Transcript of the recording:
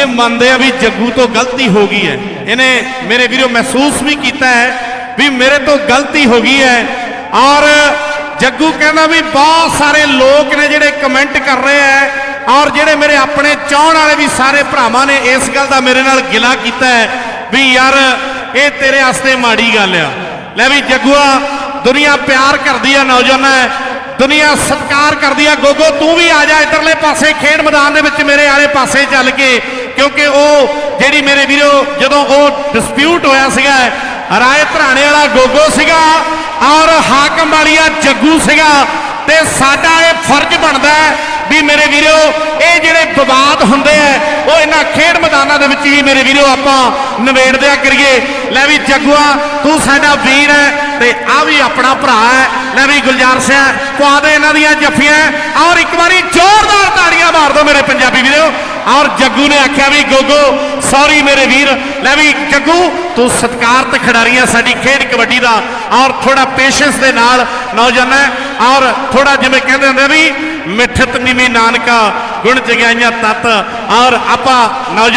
ਇਹ ਮੰਨਦੇ ਆ ਵੀ ਜੱਗੂ ਤੋਂ ਗਲਤੀ ਹੋ ਗਈ ਹੈ। ਇਹਨੇ ਮੇਰੇ ਵੀਰੋ ਮਹਿਸੂਸ ਵੀ ਕੀਤਾ ਹੈ ਵੀ ਮੇਰੇ ਤੋਂ ਗਲਤੀ ਹੋ ਗਈ ਹੈ। ਔਰ ਜੱਗੂ ਕਹਿੰਦਾ ਵੀ ਬਹੁਤ ਸਾਰੇ ਲੋਕ ਨੇ ਜਿਹੜੇ ਕਮੈਂਟ ਕਰ ਰਹੇ ਹੈ। ਔਰ ਜਿਹੜੇ ਮੇਰੇ ਆਪਣੇ ਚਾਹਣ ਵਾਲੇ ਵੀ ਸਾਰੇ ਭਰਾਵਾਂ ਨੇ ਇਸ ਗੱਲ ਦਾ ਮੇਰੇ ਨਾਲ ਗਿਲਾ ਕੀਤਾ ਹੈ ਵੀ ਯਾਰ ਇਹ ਤੇਰੇ ਵਾਸਤੇ ਮਾੜੀ ਗੱਲ ਆ। ਲੈ ਵੀ ਜੱਗੂਆ, ਦੁਨੀਆ ਪਿਆਰ ਕਰਦੀ ਆ ਨੌਜਵਾਨਾਂ ਹੈ। ਦੁਨੀਆ ਸਤਿਕਾਰ ਕਰਦੀ ਆ। ਗੋਗੋ, ਤੂੰ ਵੀ ਆ ਜਾ ਇਧਰਲੇ ਪਾਸੇ ਖੇਡ ਮੈਦਾਨ ਦੇ ਵਿੱਚ ਮੇਰੇ ਆਲੇ ਪਾਸੇ ਚੱਲ ਕੇ। ਕਿਉਂਕਿ ਉਹ ਜਿਹੜੀ ਮੇਰੇ ਵੀਰੋ ਜਦੋਂ ਉਹ ਡਿਸਪਿਊਟ ਹੋਇਆ ਸੀਗਾ, ਰਾਏ ਧਰਾਣੇ ਵਾਲਾ ਗੋਗੋ ਸੀਗਾ ਔਰ ਹਾਕਮ ਵਾਲੀਆ ਜੱਗੂ ਸੀਗਾ, ਤੇ ਸਾਡਾ ਇਹ ਫਰਜ਼ ਬਣਦਾ ਹੈ ਵੀ ਮੇਰੇ ਵੀਰੋ, ਇਹ ਜਿਹੜੇ ਵਿਵਾਦ ਹੁੰਦੇ ਆ, ਉਹ ਇਹਨਾਂ ਖੇਡ ਮੈਦਾਨਾਂ ਦੇ ਵਿੱਚ ਹੀ ਮੇਰੇ ਵੀਰੋ ਆਪਾਂ ਨਿਬੇੜ ਦਿਆ ਕਰੀਏ। ਲੈ ਵੀ ਜੱਗੂਆ, ਤੂੰ ਸਾਡਾ ਵੀਰ ਹੈ ਤੇ ਆ ਵੀ ਆਪਣਾ ਭਰਾ ਹੈ। ਲੈ ਵੀ ਗੁਲਜ਼ਾਰ ਸਿੰਘ, ਪਵਾ ਦੇ ਇਹਨਾਂ ਦੀਆਂ ਜੱਫੀਆਂ। ਔਰ ਇੱਕ ਵਾਰੀ ਜ਼ੋਰਦਾਰ ਤਾੜੀਆਂ ਮਾਰ ਦਿਓ ਮੇਰੇ ਪੰਜਾਬੀ ਵੀਰੋ ਔਰ ਜੱਗੂ ਨੇ ਆਖਿਆ ਵੀ, ਗੋਗੋ ਸੌਰੀ ਮੇਰੇ ਵੀਰ, ਲੈ ਵੀ ਜੱਗੂ, ਤੂੰ ਸਤਿਕਾਰਤ ਖਿਡਾਰੀ ਆ, ਸਾਡੀ ਖੇਡ ਕਬੱਡੀ ਦਾ, ਔਰ ਥੋੜਾ ਪੇਸ਼ੈਂਸ ਦੇ ਨਾਲ ਨੌਜਵਾਨਾਂ ਔਰ ਥੋੜਾ ਜਿਵੇਂ ਕਹਿੰਦੇ ਹੁੰਦੇ ਵੀ ਮਿੱਠਤ ਨੀਵੀਂ ਨਾਨਕਾ, ਗੁਣ ਜਗਾਈਆਂ ਤਤ, ਔਰ ਆਪਾਂ ਨੌਜਵਾਨ